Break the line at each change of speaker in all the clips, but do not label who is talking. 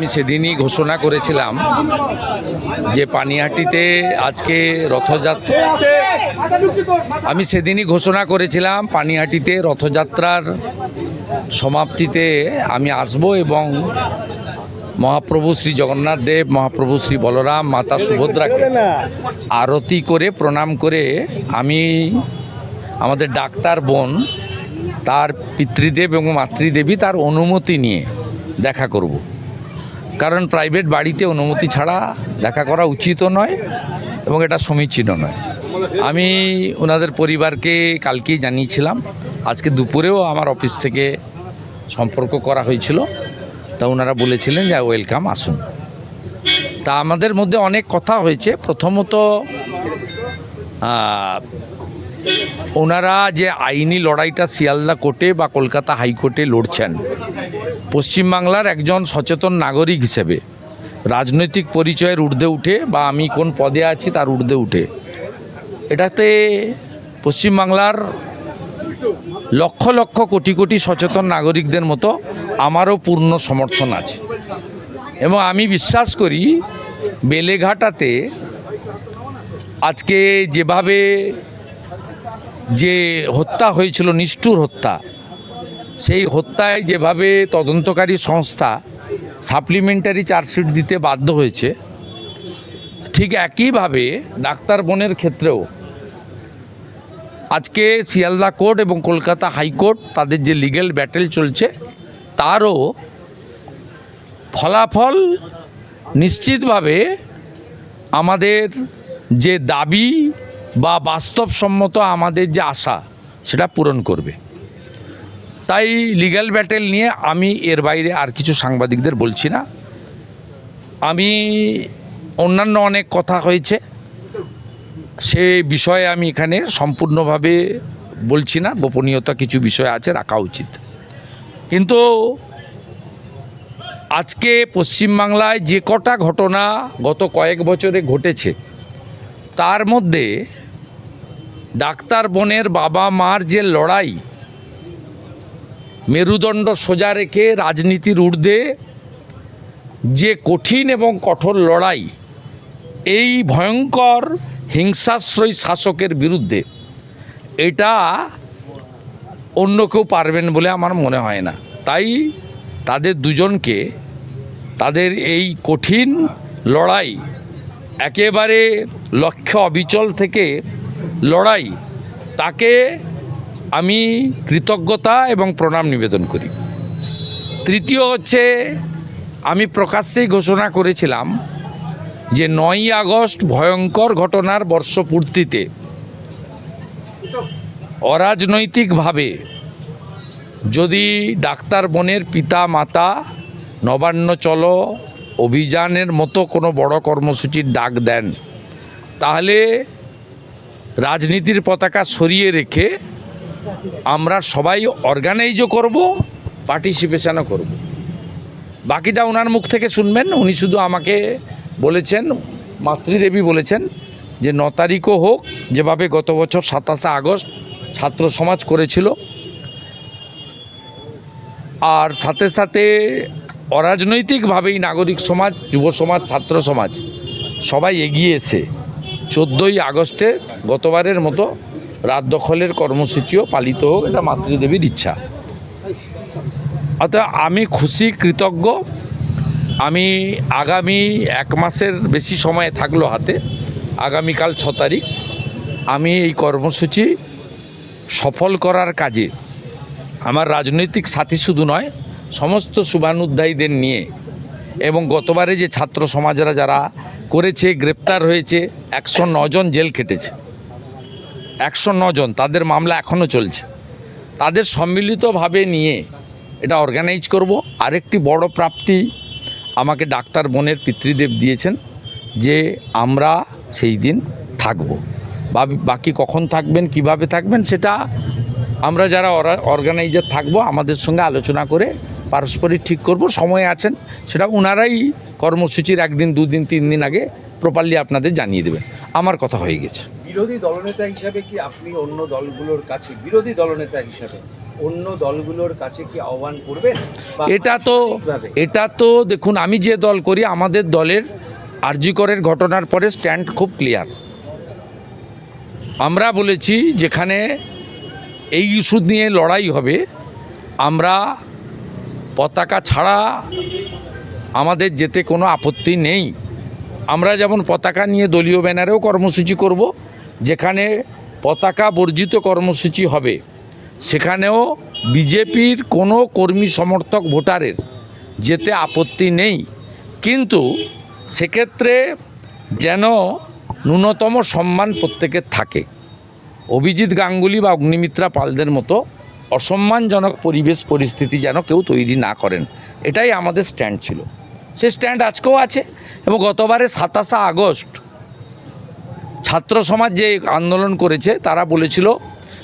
আমি সেদিনই ঘোষণা করেছিলাম যে পানিহাটিতে আজকে রথযাত্রা আমি সেদিনই ঘোষণা করেছিলাম পানিহাটিতে রথযাত্রার সমাপ্তিতে আমি আসব এবং মহাপ্রভু শ্রী জগন্নাথ দেব, মহাপ্রভু শ্রী বলরাম, মাতা সুভদ্রাকে আরতি করে, প্রণাম করে আমি আমাদের ডাক্তার বোন, তার পিতৃদেব এবং মাতৃদেবী তার অনুমতি নিয়ে দেখা করব। কারণ প্রাইভেট বাড়িতে অনুমতি ছাড়া দেখা করা উচিতও নয় এবং এটা সমীচীনও নয়। আমি ওনাদের পরিবারকে কালকেই জানিয়েছিলাম, আজকে দুপুরেও আমার অফিস থেকে সম্পর্ক করা হয়েছিল, তা ওনারা বলেছিলেন যে ওয়েলকাম আসুন। তা আমাদের মধ্যে অনেক কথা হয়েছে, প্রথমত ওনারা যে আইনি লড়াইটা শিয়ালদা কোর্টে বা কলকাতা হাইকোর্টে লড়ছেন, পশ্চিমবাংলার একজন সচেতন নাগরিক হিসেবে, রাজনৈতিক পরিচয়ের ঊর্ধ্বে উঠে বা আমি কোন পদে আছি তার ঊর্ধ্বে উঠে, এটাতে পশ্চিমবাংলার লক্ষ লক্ষ কোটি কোটি সচেতন নাগরিকদের মতো আমারও পূর্ণ সমর্থন আছে। এবং আমি বিশ্বাস করি, বেলেঘাটাতে আজকে যেভাবে যে হত্যা হয়েছিল, নিষ্ঠুর হত্যা, সেই হত্যায় যেভাবে তদন্তকারী সংস্থা সাপ্লিমেন্টারি চার্জশিট দিতে বাধ্য হয়েছে, ঠিক একইভাবে ডাক্তার বোনের ক্ষেত্রেও আজকে শিয়ালদা কোর্ট এবং কলকাতা হাইকোর্ট তাদের যে লিগ্যাল ব্যাটেল চলছে, তারও ফলাফল নিশ্চিতভাবে আমাদের যে দাবি বা বাস্তবসম্মত আমাদের যে আশা, সেটা পূরণ করবে। তাই লিগ্যাল ব্যাটেল নিয়ে আমি এর বাইরে আর কিছু সাংবাদিকদের বলছি না। আমি, অন্যান্য অনেক কথা হয়েছে, সে বিষয়ে আমি এখানে সম্পূর্ণভাবে বলছি না, গোপনীয়তা কিছু বিষয় আছে, রাখা উচিত। কিন্তু আজকে পশ্চিমবাংলায় যে কটা ঘটনা গত কয়েক বছরে ঘটেছে তার মধ্যে ডাক্তার বোনের বাবা মার যে লড়াই, মেরুদণ্ড সোজা রেখে রাজনীতির ঊর্ধ্বে যে কঠিন এবং কঠোর লড়াই, এই ভয়ঙ্কর হিংসাশ্রয়ী শাসকের বিরুদ্ধে, এটা অন্য কেউ পারবেন বলে আমার মনে হয় না। তাই তাদের দুজনকে, তাদের এই কঠিন লড়াই একেবারে লক্ষ্য অবিচল থেকে লড়াই, তাকে আমি কৃতজ্ঞতা এবং প্রণাম নিবেদন করি। তৃতীয় হচ্ছে, আমি প্রকাশ্যেই ঘোষণা করেছিলাম যে নয়ই আগস্ট ভয়ঙ্কর ঘটনার বর্ষপূর্তিতে অরাজনৈতিকভাবে যদি ডাক্তার বোনের পিতা মাতা নবান্ন চলো অভিযানের মতো কোনো বড় কর্মসূচির ডাক দেন। তাহলে রাজনীতির পতাকা সরিয়ে রেখে আমরা সবাই অর্গানাইজও করব পার্টিসিপেশনও করব। বাকিটা ওনার মুখ থেকে শুনবেন, উনি শুধু আমাকে বলেছেন, মাতৃদেবী বলেছেন যে ন তারিখও হোক, যেভাবে গত বছর সাতাশে আগস্ট ছাত্র সমাজ করেছিল, আর সাথে সাথে অরাজনৈতিকভাবেই নাগরিক সমাজ, যুব সমাজ, ছাত্র সমাজ সবাই এগিয়ে এসে চোদ্দোই আগস্টে গতবারের মতো রাত দখলের কর্মসূচিও পালিত হোক, এটা মাতৃদেবীর ইচ্ছা। অর্থাৎ আমি খুশি, কৃতজ্ঞ। আমি আগামী এক মাসের বেশি সময় থাকল হাতে, আগামীকাল ছ তারিখ। আমি এই কর্মসূচি সফল করার কাজে, আমার রাজনৈতিক সাথী শুধু নয় সমস্ত শুভানুধ্যায়ীদের নিয়ে এবং গতবারে যে ছাত্র সমাজরা যারা করেছে, গ্রেপ্তার হয়েছে, একশো জন জেল খেটেছে। একশো জন, তাদের মামলা এখনও চলছে। তাদের সম্মিলিতভাবে নিয়ে এটা অর্গানাইজ করব। আরেকটি বড় প্রাপ্তি আমাকে ডাক্তার বোনের পিতৃদেব দিয়েছেন যে আমরা সেই দিন থাকব। বা বাকি কখন থাকবেন, কীভাবে থাকবেন, সেটা আমরা যারা অর্গানাইজার থাকব, আমাদের সঙ্গে আলোচনা করে পারস্পরিক ঠিক করব সময় আছেন সেটা ওনারাই কর্মসূচির একদিন দুদিন তিন দিন আগে প্রপারলি আপনাদের জানিয়ে দেবেন। আমার কথা হয়ে গেছে।
বিরোধী দলনেতা হিসাবে কি আপনি অন্য দলগুলোর কাছে বিরোধী দলনেতা হিসাবে অন্য দলগুলোর কাছে কি আহ্বান করবেন?
এটা তো এটা তো দেখুন আমি যে দল করি আমাদের দলের আরজিকরের ঘটনার পরে স্ট্যান্ড খুব ক্লিয়ার। আমরা বলেছি যেখানে এই ইস্যু নিয়ে লড়াই হবে আমরা পতাকা ছাড়া আমাদের যেতে কোনো আপত্তি নেই। আমরা যেমন পতাকা নিয়ে দলীয় ব্যানারেও কর্মসূচি করব, যেখানে পতাকা বর্জিত কর্মসূচি হবে, সেখানেও বিজেপির কোনো কর্মী সমর্থক ভোটারের যেতে আপত্তি নেই। কিন্তু সেক্ষেত্রে যেন ন্যূনতম সম্মান প্রত্যেকের থাকে। অভিজিৎ গাঙ্গুলি বা অগ্নিমিত্রা পালদের মতো অসম্মানজনক পরিবেশ পরিস্থিতি যেন কেউ তৈরি না করেন। এটাই আমাদের স্ট্যান্ড ছিল। সে স্ট্যান্ড আজকেও আছে এবং গতবারে সাতাশে আগস্ট ছাত্র সমাজ যে আন্দোলন করেছে, তারা বলেছিল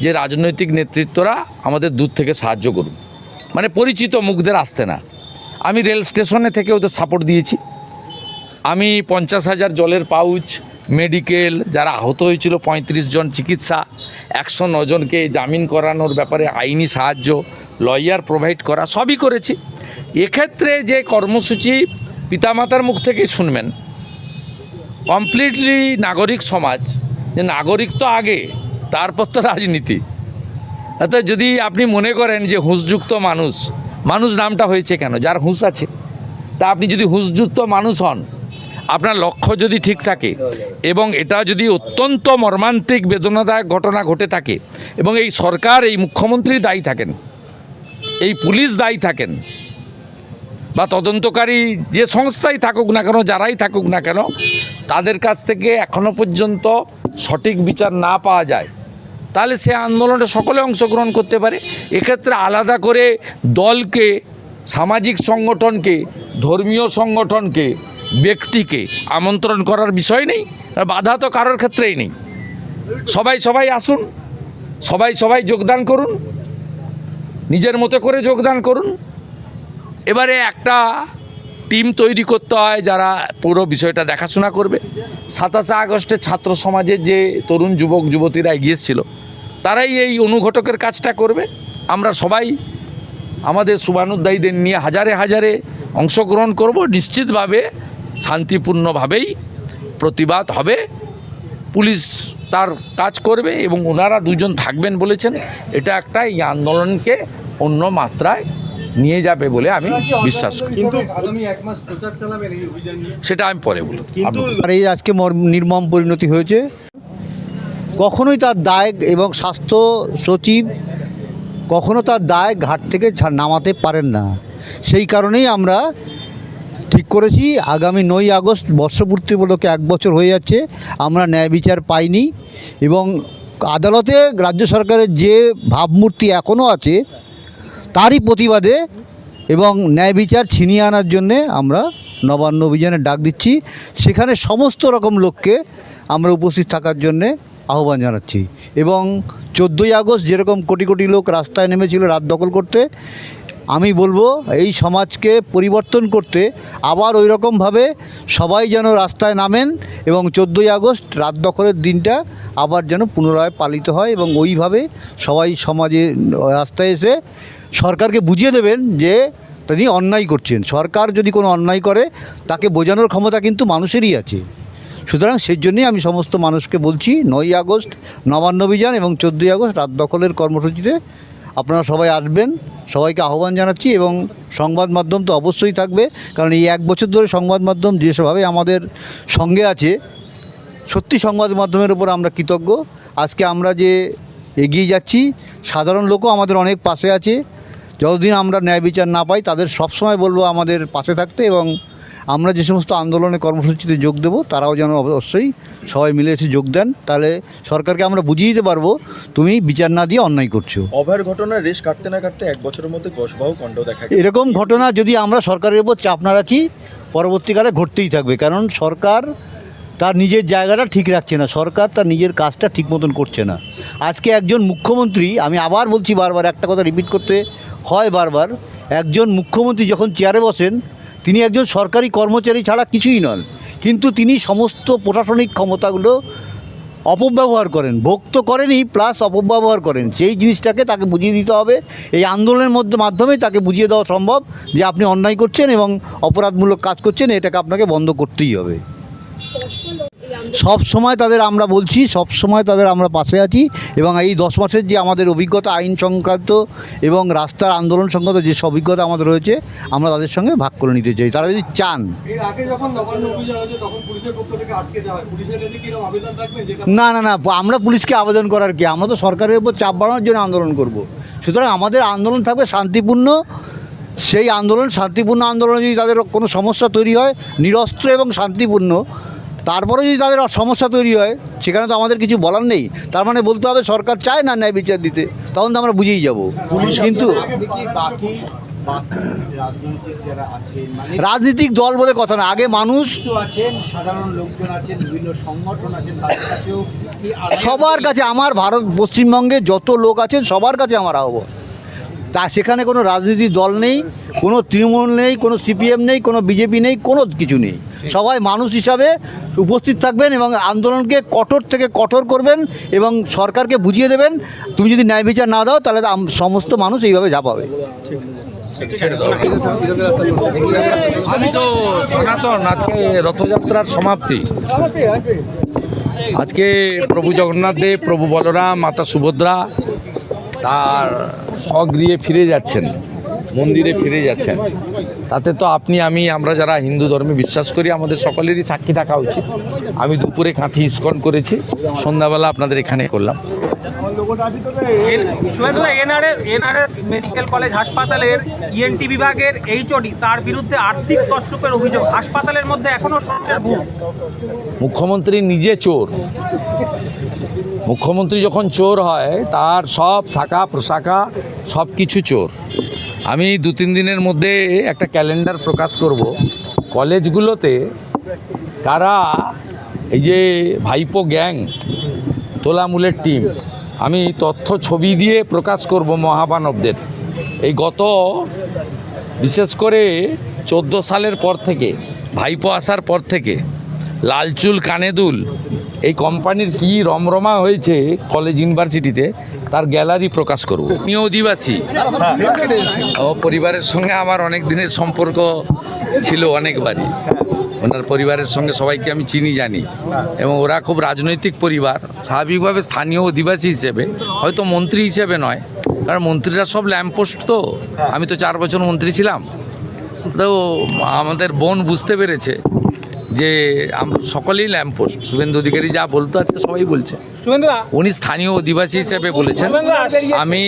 যে রাজনৈতিক নেতৃত্বরা আমাদের দূর থেকে সাহায্য করুন। মানে পরিচিত মুখদের আসতে না। আমি রেল স্টেশনে থেকে ওদের সাপোর্ট দিয়েছি। আমি পঞ্চাশ হাজার জলের পাউচ মেডিকেল, যারা আহত হয়েছিল, পঁয়ত্রিশ জন চিকিৎসা, একশো নজনকে জামিন করানোর ব্যাপারে আইনি সাহায্য, লয়ার প্রোভাইড করা, সবই করেছি। এক্ষেত্রে যে কর্মসূচি পিতামাতার মুখ থেকে শুনবেন কমপ্লিটলি নাগরিক সমাজ, যে নাগরিক তো আগে, তারপর তো রাজনীতি। অর্থাৎ যদি আপনি মনে করেন যে হুঁসযুক্ত মানুষ মানুষ নামটা হয়েছে কেন? যার হুঁশ আছে। তা আপনি যদি হুঁশযুক্ত মানুষ হন আপনার লক্ষ্য যদি ঠিক থাকে এবং এটা যদি অত্যন্ত মর্মান্তিক বেদনাদায়ক ঘটনা ঘটে থাকে এবং এই সরকার, এই মুখ্যমন্ত্রী দায়ী থাকেন, এই পুলিশ দায়ী থাকেন বা তদন্তকারী যে সংস্থাই থাকুক না কেন, যারাই থাকুক না কেন, তাদের কাছ থেকে এখনও পর্যন্ত সঠিক বিচার না পাওয়া যায়, তাহলে সে আন্দোলনে সকলে অংশগ্রহণ করতে পারে। এক্ষেত্রে আলাদা করে দলকে, সামাজিক সংগঠনকে, ধর্মীয় সংগঠনকে ব্যক্তিকে আমন্ত্রণ করার বিষয় নেই, বাধা তো কারোর ক্ষেত্রেই নেই। সবাই সবাই আসুন, সবাই সবাই যোগদান করুন, নিজের মতো করে যোগদান করুন। এবারে একটা টিম তৈরি করতে হয় যারা পুরো বিষয়টা দেখাশোনা করবে। সাতাশে আগস্টে ছাত্র সমাজের যে তরুণ যুবক, যুবতীরা এগিয়েছিল তারাই এই অনুঘটকের কাজটা করবে। আমরা সবাই আমাদের শুভানুদ্দায়ীদের নিয়ে হাজারে হাজারে অংশগ্রহণ করব। নিশ্চিতভাবে শান্তিপূর্ণভাবেই প্রতিবাদ হবে। পুলিশ তার কাজ করবে এবং ওনারা দুজন থাকবেন বলেছেন। এটা একটা এই আন্দোলনকে অন্য মাত্রায় নিয়ে যাবে বলে আমি বিশ্বাস করি।
কিন্তু আগামী এক মাস প্রচার চালাবেন এই অভিযান নিয়ে?
সেটা আমি পরে বলব।
কিন্তু
আর এই আজকে নির্মম পরিণতি হয়েছে। কখনোই তার দায় এবং স্বাস্থ্য সচিব কখনো তার দায় ঘাট থেকে ছা- নামাতে পারেন না। সেই কারণেই আমরা ঠিক করেছি। আগামী নয় আগস্ট বর্ষপূর্তি উপলক্ষে এক বছর হয়ে যাচ্ছে। আমরা ন্যায় বিচার পাইনি এবং আদালতে রাজ্য সরকারের যে ভাবমূর্তি এখনও আছে, তারই প্রতিবাদে এবং ন্যায় বিচার ছিনিয়ে আনার জন্যে আমরা নবান্ন অভিযানের ডাক দিচ্ছি। সেখানে সমস্ত রকম লোককে আমরা উপস্থিত থাকার জন্যে আহ্বান জানাচ্ছি। এবং চোদ্দোই আগস্ট যেরকম কোটি কোটি লোক রাস্তায় নেমেছিল রাত দখল করতে আমি বলব এই সমাজকে পরিবর্তন করতে আবার ওই রকমভাবে সবাই যেন রাস্তায় নামেন এবং চোদ্দোই আগস্ট রাত দখলের দিনটা আবার যেন পুনরায় পালিত হয় এবং ওইভাবে সবাই সমাজে রাস্তায় এসে সরকারকে বুঝিয়ে দেবেন যে তিনি অন্যায় করছেন। সরকার যদি কোনো অন্যায় করে, তাকে বোঝানোর ক্ষমতা কিন্তু মানুষেরই আছে। সুতরাং সেই জন্যই আমি সমস্ত মানুষকে বলছি, নয়ই আগস্ট নবান্ন অভিযান এবং চোদ্দোই আগস্ট রাত দখলের কর্মসূচিতে আপনারা সবাই আসবেন, সবাইকে আহ্বান জানাচ্ছি এবং সংবাদ মাধ্যম তো অবশ্যই থাকবে, কারণ এই এক বছর ধরে সংবাদ মাধ্যম যেভাবে আমাদের সঙ্গে আছে, সত্যি সংবাদ মাধ্যমের উপর আমরা কৃতজ্ঞ। আজকে আমরা যে এগিয়ে যাচ্ছি, সাধারণ লোকও আমাদের অনেক পাশে আছে। যতদিন আমরা ন্যায় বিচার না পাই, তাদের সবসময় বলব আমাদের পাশে থাকতে এবং আমরা যে সমস্ত আন্দোলনে কর্মসূচিতে যোগ দেব তারাও যেন অবশ্যই সবাই মিলে এসে যোগ দেন। তাহলে সরকারকে আমরা বুঝিয়ে দিতে পারব তুমি বিচার না দিয়ে অন্যায় করছ।
অভয়ের ঘটনার রেশ কাটতে না কাটতে এক বছরের মধ্যে কসবাহ কণ্ঠ দেখা
এরকম ঘটনা যদি আমরা সরকারের উপর চাপ না রাখি পরবর্তীকালে ঘটতেই থাকবে। কারণ সরকার তার নিজের জায়গাটা ঠিক রাখছে না সরকার তার নিজের কাজটা ঠিক মতন করছে না। আজকে একজন মুখ্যমন্ত্রী আমি আবার বলছি বারবার একটা কথা রিপিট করতে হয় বারবার একজন মুখ্যমন্ত্রী যখন চেয়ারে বসেন তিনি একজন সরকারি কর্মচারী ছাড়া কিছুই নন, কিন্তু তিনি সমস্ত প্রশাসনিক ক্ষমতাগুলো অপব্যবহার করেন ভোগ তো করেনই প্লাস অপব্যবহার করেন। সেই জিনিসটাকে তাকে বুঝিয়ে দিতে হবে, এই আন্দোলনের মধ্যে মাধ্যমেই তাকে বুঝিয়ে দেওয়া সম্ভব যে আপনি অন্যায় করছেন এবং অপরাধমূলক কাজ করছেন, এটাকে আপনাকে বন্ধ করতেই হবে। সব সময় তাদের আমরা বলছি সব সময় তাদের আমরা পাশে আছি এবং এই দশ মাসের যে আমাদের অভিজ্ঞতা আইন সংক্রান্ত এবং রাস্তার আন্দোলন সংক্রান্ত যে সব অভিজ্ঞতা আমাদের রয়েছে আমরা তাদের সঙ্গে ভাগ করে নিতে চাই। তারা যদি চান। না না না আমরা পুলিশকে আবেদন করার কি? আমরা তো সরকারের উপর চাপ বাড়ানোর জন্য আন্দোলন করব। সুতরাং আমাদের আন্দোলন থাকবে শান্তিপূর্ণ। সেই আন্দোলন শান্তিপূর্ণ আন্দোলনে যদি তাদের কোনো সমস্যা তৈরি হয় নিরস্ত্র এবং শান্তিপূর্ণ তারপরে যদি তাদের সমস্যা তৈরি হয় সেখানে তো আমাদের কিছু বলার নেই। তার মানে বলতে হবে সরকার চায় না ন্যায় বিচার দিতে তখন তো আমরা বুঝেই যাব। কিন্তু
রাজনৈতিক মানে
রাজনৈতিক দল বলে কথা না আগে মানুষ
আছেন সাধারণ লোকজন আছেন বিভিন্ন সংগঠন আছেন
সবার কাছে আমার ভারত পশ্চিমবঙ্গে যত লোক আছেন সবার কাছে আমার আহ্বান। তা সেখানে কোনো রাজনৈতিক দল নেই, কোনো তৃণমূল নেই, কোনো সিপিএম নেই, কোনো বিজেপি নেই, কোনো কিছু নেই। সবাই মানুষ হিসাবে উপস্থিত থাকবেন এবং আন্দোলনকে কঠোর থেকে কঠোর করবেন এবং সরকারকে বুঝিয়ে দেবেন, তুমি যদি ন্যায় বিচার না দাও তাহলে সমস্ত মানুষ এইভাবে ঝাঁপাবে
আমি তো সনাতন, আজকে রথযাত্রার সমাপ্তি। আজকে প্রভু জগন্নাথ দেব, প্রভু বলরাম, মাতা সুভদ্রা, তার স্বগৃহে ফিরে যাচ্ছেন মন্দিরে ফিরে যাচ্ছেন। তাতে তো আপনি আমি আমরা যারা হিন্দু ধর্মে বিশ্বাস করি আমাদের সকলেরই সাক্ষী থাকা উচিত। আমি দুপুরে কাঁথি ইস্কন করেছি সন্ধ্যাবেলা আপনাদের এখানে করলাম।
এনআরএস মেডিকেল কলেজ হাসপাতালের ইএনটি বিভাগের এইচওডি তার বিরুদ্ধে আর্থিক অভিযোগ। হাসপাতালের মধ্যে এখনও সন্ত্রাসের ভূত
মুখ্যমন্ত্রী নিজে চোর। মুখ্যমন্ত্রী যখন চোর হয়, তার সব শাখা, প্রশাখা সব কিছু চোর। আমি দু তিন দিনের মধ্যে একটা ক্যালেন্ডার প্রকাশ করব। কলেজগুলোতে কারা এই যে ভাইপো গ্যাং, তোলামূলের টিম, আমি তথ্য ছবি দিয়ে প্রকাশ করব মহামানবদের। এই গত, বিশেষ করে চোদ্দ সালের পর থেকে, ভাইপো আসার পর থেকে লালচুল কানেদুল এই কোম্পানির কি রমরমা হয়েছে কলেজ ইউনিভার্সিটিতে তার গ্যালারি প্রকাশ করব। আমিও অধিবাসী। ও পরিবারের সঙ্গে আমার অনেক দিনের সম্পর্ক ছিল অনেকবারই। ওনার পরিবারের সঙ্গে সবাইকে আমি চিনি, জানি। এবং ওরা খুব রাজনৈতিক পরিবার। স্বাভাবিকভাবে স্থানীয় অধিবাসী হিসেবে, হয়তো মন্ত্রী হিসেবে নয়। কারণ মন্ত্রীরা সব ল্যাম্পপোস্ট তো। আমি তো চার বছর মন্ত্রী ছিলাম। তো আমাদের বোন বুঝতে পেরেছে যে আমরা সকলেই ল্যাম্পপোস্ট শুভেন্দু অধিকারী যা বলতো আজকে সবাই বলছে। উনি স্থানীয় অধিবাসী হিসেবে বলেছেন। আমি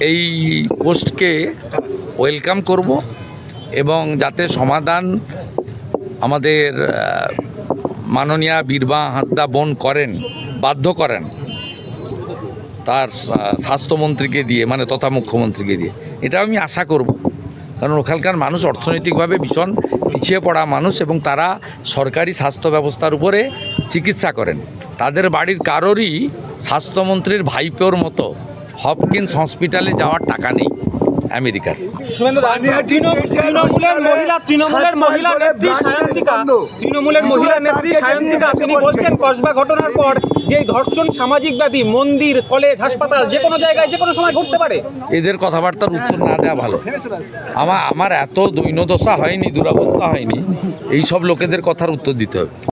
এই পোস্টকে ওয়েলকাম করব এবং যাতে সমাধান আমাদের মাননীয়া বীরবা হাঁসদা বোন করেন বাধ্য করেন তার স্বাস্থ্যমন্ত্রীকে দিয়ে মানে তথা মুখ্যমন্ত্রীকে দিয়ে। এটা আমি আশা করব। কারণ ওখানকার মানুষ অর্থনৈতিকভাবে ভীষণ পিছিয়ে পড়া মানুষ এবং তারা সরকারি স্বাস্থ্য ব্যবস্থার উপরে চিকিৎসা করেন। তাদের বাড়ির কারোরই স্বাস্থ্যমন্ত্রীর ভাইপোর মতো হপকিন্স হসপিটালে যাওয়ার টাকা নেই। আমেরিকার।
তৃণমূলের মহিলা নেত্রী সায়ন্তিকা তৃণমূলের মহিলা নেত্রী সায়ন্তিকা তিনি বলছেন। কসবা ঘটনার পর যে ধর্ষণ সামাজিক ব্যাধি মন্দির কলেজ হাসপাতাল যে কোনো জায়গায় যে কোনো সময় ঘটতে পারে।
এদের কথাবার্তার উত্তর না দেওয়া ভালো। আমার আমার এত দৈন্যদশা হয়নি দুরবস্থা হয়নি এই সব লোকেদের কথার উত্তর দিতে হবে।